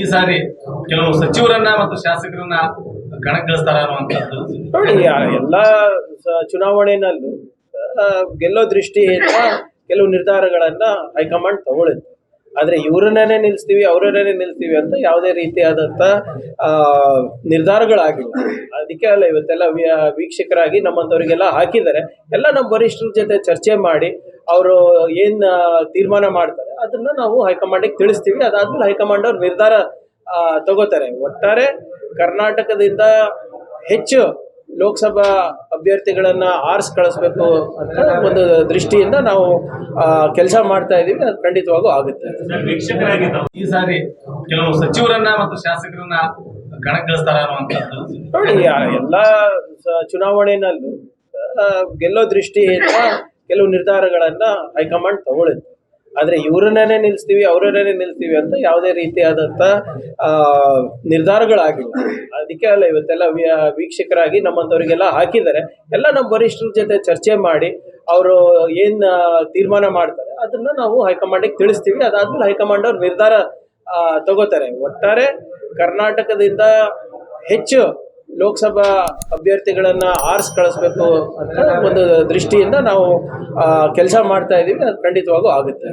ಈ ಸಾರಿ ಕೆಲವು ಸಚಿವರನ್ನ ಮತ್ತು ಶಾಸಕರನ್ನ ಕಣಕ್ಕಿಳಿಸ್ತಾರ ಅನ್ನುವಂಥದ್ದು. ಎಲ್ಲ ಚುನಾವಣೆನಲ್ಲೂ ಗೆಲ್ಲೋ ದೃಷ್ಟಿಯಿಂದ ಕೆಲವು ನಿರ್ಧಾರಗಳನ್ನ ಹೈಕಮಾಂಡ್ ತಗೊಳ್ಳುತ್ತೆ. ಆದ್ರೆ ಇವ್ರನ್ನೇ ನಿಲ್ಲಿಸ್ತೀವಿ ಅವರನ್ನೇ ನಿಲ್ಲಿಸ್ತೀವಿ ಅಂತ ಯಾವುದೇ ರೀತಿಯಾದಂಥ ನಿರ್ಧಾರಗಳಾಗಿಲ್ಲ. ಅದಕ್ಕೆ ಅಲ್ಲ, ಇವತ್ತೆಲ್ಲ ವೀಕ್ಷಕರಾಗಿ ನಮ್ಮಂಥವ್ರಿಗೆಲ್ಲ ಹಾಕಿದ್ದಾರೆ. ಎಲ್ಲ ನಮ್ಮ ವರಿಷ್ಠರ ಜೊತೆ ಚರ್ಚೆ ಮಾಡಿ, ಅವರು ಏನ್ ತೀರ್ಮಾನ ಮಾಡ್ತಾರೆ ಅದನ್ನ ನಾವು ಹೈಕಮಾಂಡಿಗೆ ತಿಳಿಸ್ತೀವಿ. ಅದಾದ್ಮೇಲೆ ಹೈಕಮಾಂಡ್ ಅವ್ರು ನಿರ್ಧಾರ ತಗೋತಾರೆ. ಒಟ್ಟಾರೆ ಕರ್ನಾಟಕದಿಂದ ಹೆಚ್ಚು ಲೋಕಸಭಾ ಅಭ್ಯರ್ಥಿಗಳನ್ನ ಆರಿಸಿ ಕಳಿಸ್ಬೇಕು ಅಂತ ಒಂದು ದೃಷ್ಟಿಯಿಂದ ನಾವು ಕೆಲಸ ಮಾಡ್ತಾ ಇದೀವಿ ಅದು ಖಂಡಿತವಾಗೂ ಆಗುತ್ತೆ. ಈ ಸಾರಿ ಕೆಲವು ಸಚಿವರನ್ನ ಮತ್ತು ಶಾಸಕರನ್ನ ನೋಡಿ ಎಲ್ಲ ಚುನಾವಣೆನಲ್ಲೂ ಗೆಲ್ಲೋ ದೃಷ್ಟಿಯಿಂದ ಕೆಲವು ನಿರ್ಧಾರಗಳನ್ನ ಹೈಕಮಾಂಡ್ ತಗೊಳುತ್ತೆ ಆದ್ರೆ ಇವ್ರನ್ನೇ ನಿಲ್ಲಿಸ್ತೀವಿ ಅವ್ರನ್ನೇ ನಿಲ್ಲಿಸ್ತೀವಿ ಅಂತ ಯಾವುದೇ ರೀತಿಯಾದಂಥ ನಿರ್ಧಾರಗಳಾಗಿಲ್ಲ. ಅದಕ್ಕೆ ಅಲ್ಲ, ಇವತ್ತೆಲ್ಲ ವೀಕ್ಷಕರಾಗಿ ನಮ್ಮಂಥವ್ರಿಗೆಲ್ಲ ಹಾಕಿದ್ದಾರೆ. ಎಲ್ಲ ನಮ್ಮ ವರಿಷ್ಠರ ಜೊತೆ ಚರ್ಚೆ ಮಾಡಿ ಅವರು ಏನು ತೀರ್ಮಾನ ಮಾಡ್ತಾರೆ ಅದನ್ನ ನಾವು ಹೈಕಮಾಂಡಿಗೆ ತಿಳಿಸ್ತೀವಿ. ಅದಾದ್ಮೇಲೆ ಹೈಕಮಾಂಡ್ ಅವ್ರು ನಿರ್ಧಾರ ತಗೋತಾರೆ. ಒಟ್ಟಾರೆ ಕರ್ನಾಟಕದಿಂದ ಹೆಚ್ಚು ಲೋಕಸಭಾ ಅಭ್ಯರ್ಥಿಗಳನ್ನ ಆರ್ಸ್ ಕಳಿಸ್ಬೇಕು ಅಂತ ಒಂದು ದೃಷ್ಟಿಯಿಂದ ನಾವು ಕೆಲಸ ಮಾಡ್ತಾ ಇದೀವಿ ಅದು ಖಂಡಿತವಾಗೂ ಆಗುತ್ತೆ.